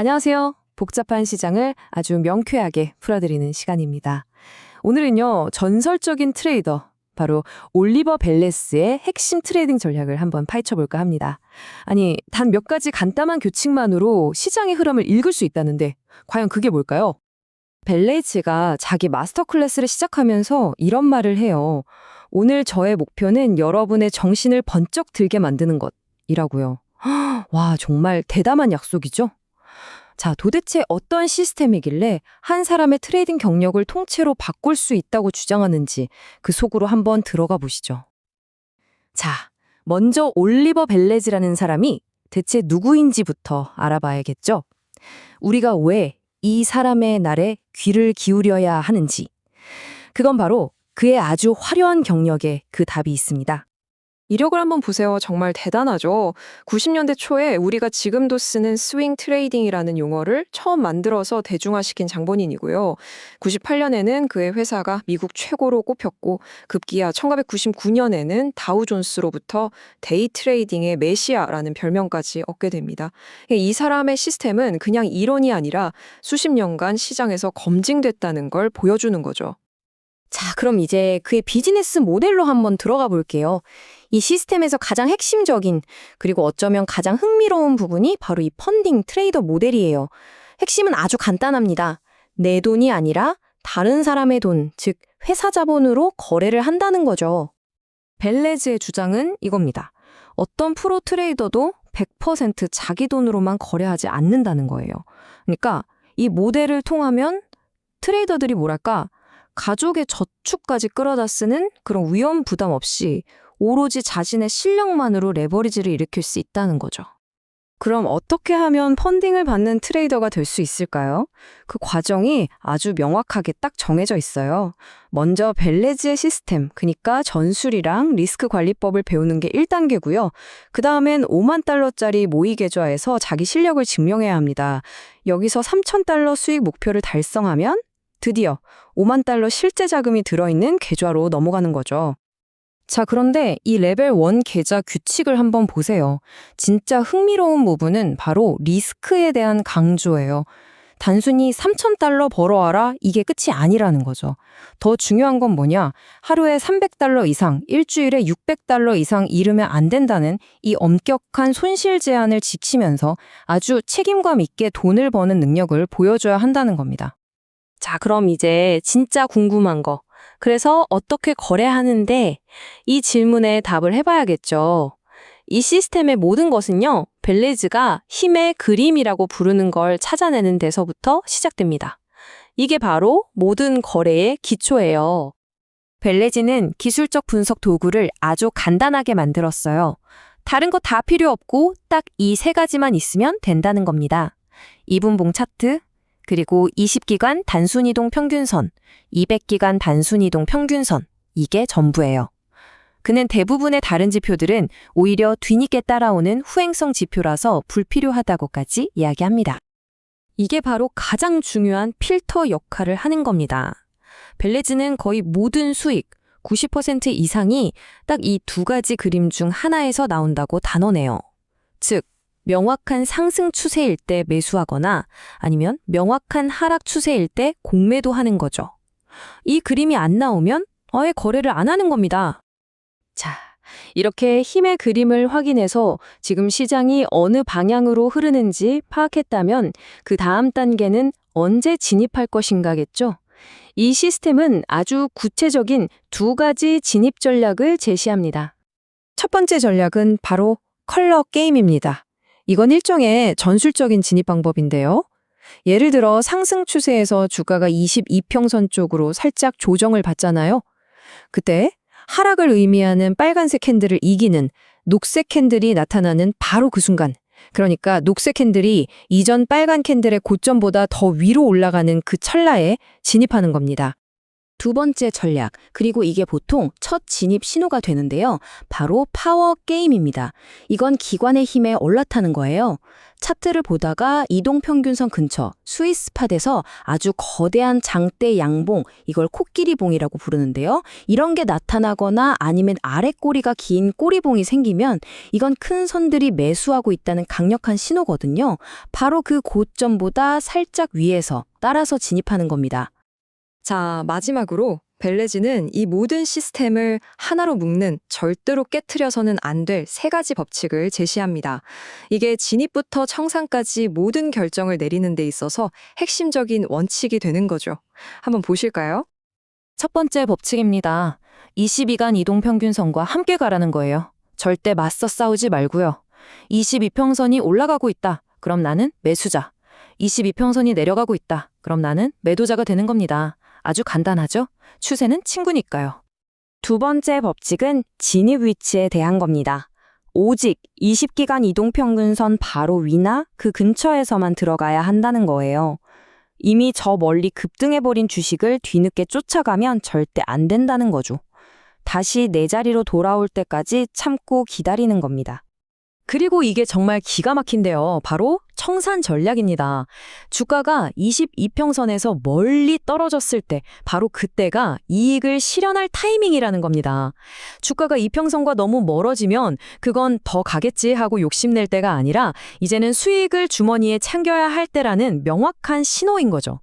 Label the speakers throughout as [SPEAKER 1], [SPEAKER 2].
[SPEAKER 1] 안녕하세요. 복잡한 시장을 아주 명쾌하게 풀어드리는 시간입니다. 오늘은요, 전설적인 트레이더, 바로 올리버 벨레스의 핵심 트레이딩 전략을 한번 파헤쳐 볼까 합니다. 아니, 단 몇 가지 간단한 규칙만으로 시장의 흐름을 읽을 수 있다는데, 과연 그게 뭘까요? 벨레이츠가 자기 마스터 클래스를 시작하면서 이런 말을 해요. 오늘 저의 목표는 여러분의 정신을 번쩍 들게 만드는 것이라고요. 와, 정말 대담한 약속이죠? 자, 도대체 어떤 시스템이길래 한 사람의 트레이딩 경력을 통째로 바꿀 수 있다고 주장하는지 그 속으로 한번 들어가 보시죠. 자, 먼저 올리버 벨레즈라는 사람이 대체 누구인지부터 알아봐야겠죠? 우리가 왜 이 사람의 날에 귀를 기울여야 하는지. 그건 바로 그의 아주 화려한 경력에 그 답이 있습니다.
[SPEAKER 2] 이력을 한번 보세요. 정말 대단하죠. 90년대 초에 우리가 지금도 쓰는 스윙 트레이딩이라는 용어를 처음 만들어서 대중화시킨 장본인이고요. 98년에는 그의 회사가 미국 최고로 꼽혔고 급기야 1999년에는 다우존스로부터 데이 트레이딩의 메시아라는 별명까지 얻게 됩니다. 이 사람의 시스템은 그냥 이론이 아니라 수십 년간 시장에서 검증됐다는 걸 보여주는 거죠.
[SPEAKER 1] 자, 그럼 이제 그의 비즈니스 모델로 한번 들어가 볼게요. 이 시스템에서 가장 핵심적인, 그리고 어쩌면 가장 흥미로운 부분이 바로 이 펀딩 트레이더 모델이에요. 핵심은 아주 간단합니다. 내 돈이 아니라 다른 사람의 돈, 즉, 회사 자본으로 거래를 한다는 거죠. 벨레즈의 주장은 이겁니다. 어떤 프로 트레이더도 100% 자기 돈으로만 거래하지 않는다는 거예요. 그러니까 이 모델을 통하면 트레이더들이 뭐랄까, 가족의 저축까지 끌어다 쓰는 그런 위험 부담 없이 오로지 자신의 실력만으로 레버리지를 일으킬 수 있다는 거죠. 그럼 어떻게 하면 펀딩을 받는 트레이더가 될 수 있을까요? 그 과정이 아주 명확하게 딱 정해져 있어요. 먼저 벨레즈의 시스템, 그러니까 전술이랑 리스크 관리법을 배우는 게 1단계고요. 그 다음엔 5만 달러짜리 모의 계좌에서 자기 실력을 증명해야 합니다. 여기서 3천 달러 수익 목표를 달성하면 드디어 5만 달러 실제 자금이 들어있는 계좌로 넘어가는 거죠. 자, 그런데 이 레벨 1 계좌 규칙을 한번 보세요. 진짜 흥미로운 부분은 바로 리스크에 대한 강조예요. 단순히 3,000달러 벌어와라 이게 끝이 아니라는 거죠. 더 중요한 건 뭐냐? 하루에 300달러 이상, 일주일에 600달러 이상 잃으면 안 된다는 이 엄격한 손실 제한을 지키면서 아주 책임감 있게 돈을 버는 능력을 보여줘야 한다는 겁니다. 자, 그럼 이제 진짜 궁금한 거. 그래서 어떻게 거래하는데 이 질문에 답을 해봐야겠죠. 이 시스템의 모든 것은요, 벨레즈가 힘의 그림이라고 부르는 걸 찾아내는 데서부터 시작됩니다. 이게 바로 모든 거래의 기초예요. 벨레즈는 기술적 분석 도구를 아주 간단하게 만들었어요. 다른 거 다 필요 없고 딱 이 세 가지만 있으면 된다는 겁니다. 이분봉 차트, 그리고 20기간 단순이동 평균선, 200기간 단순이동 평균선, 이게 전부예요. 그는 대부분의 다른 지표들은 오히려 뒤늦게 따라오는 후행성 지표라서 불필요하다고까지 이야기합니다. 이게 바로 가장 중요한 필터 역할을 하는 겁니다. 벨레즈는 거의 모든 수익, 90% 이상이 딱 이 두 가지 그림 중 하나에서 나온다고 단언해요. 즉, 명확한 상승 추세일 때 매수하거나 아니면 명확한 하락 추세일 때 공매도 하는 거죠. 이 그림이 안 나오면 아예 거래를 안 하는 겁니다. 자, 이렇게 힘의 그림을 확인해서 지금 시장이 어느 방향으로 흐르는지 파악했다면 그 다음 단계는 언제 진입할 것인가겠죠? 이 시스템은 아주 구체적인 두 가지 진입 전략을 제시합니다. 첫 번째 전략은 바로 컬러 게임입니다. 이건 일종의 전술적인 진입 방법인데요. 예를 들어 상승 추세에서 주가가 22평선 쪽으로 살짝 조정을 받잖아요. 그때 하락을 의미하는 빨간색 캔들을 이기는 녹색 캔들이 나타나는 바로 그 순간. 그러니까 녹색 캔들이 이전 빨간 캔들의 고점보다 더 위로 올라가는 그 찰나에 진입하는 겁니다. 두 번째 전략, 그리고 이게 보통 첫 진입 신호가 되는데요. 바로 파워 게임입니다. 이건 기관의 힘에 올라타는 거예요. 차트를 보다가 이동평균선 근처 스위스팟에서 아주 거대한 장대 양봉, 이걸 코끼리봉이라고 부르는데요. 이런 게 나타나거나 아니면 아래 꼬리가 긴 꼬리봉이 생기면 이건 큰 선들이 매수하고 있다는 강력한 신호거든요. 바로 그 고점보다 살짝 위에서 따라서 진입하는 겁니다.
[SPEAKER 2] 자, 마지막으로 벨레즈는 이 모든 시스템을 하나로 묶는 절대로 깨트려서는 안 될 세 가지 법칙을 제시합니다. 이게 진입부터 청산까지 모든 결정을 내리는 데 있어서 핵심적인 원칙이 되는 거죠. 한번 보실까요?
[SPEAKER 1] 첫 번째 법칙입니다. 22간 이동평균선과 함께 가라는 거예요. 절대 맞서 싸우지 말고요. 22평선이 올라가고 있다. 그럼 나는 매수자. 22평선이 내려가고 있다. 그럼 나는 매도자가 되는 겁니다. 아주 간단하죠? 추세는 친구니까요. 두 번째 법칙은 진입 위치에 대한 겁니다. 오직 20기간 이동평균선 바로 위나 그 근처에서만 들어가야 한다는 거예요. 이미 저 멀리 급등해버린 주식을 뒤늦게 쫓아가면 절대 안 된다는 거죠. 다시 내 자리로 돌아올 때까지 참고 기다리는 겁니다. 그리고 이게 정말 기가 막힌데요. 바로 청산 전략입니다. 주가가 22평선에서 멀리 떨어졌을 때, 바로 그때가 이익을 실현할 타이밍이라는 겁니다. 주가가 이평선과 너무 멀어지면 그건 더 가겠지 하고 욕심낼 때가 아니라 이제는 수익을 주머니에 챙겨야 할 때라는 명확한 신호인 거죠.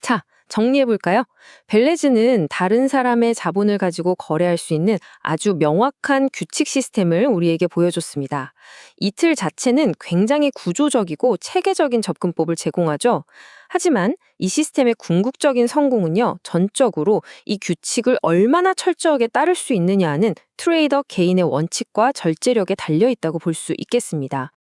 [SPEAKER 1] 자, 정리해볼까요? 벨레즈는 다른 사람의 자본을 가지고 거래할 수 있는 아주 명확한 규칙 시스템을 우리에게 보여줬습니다. 이 틀 자체는 굉장히 구조적이고 체계적인 접근법을 제공하죠. 하지만 이 시스템의 궁극적인 성공은요, 전적으로 이 규칙을 얼마나 철저하게 따를 수 있느냐는 트레이더 개인의 원칙과 절제력에 달려 있다고 볼 수 있겠습니다.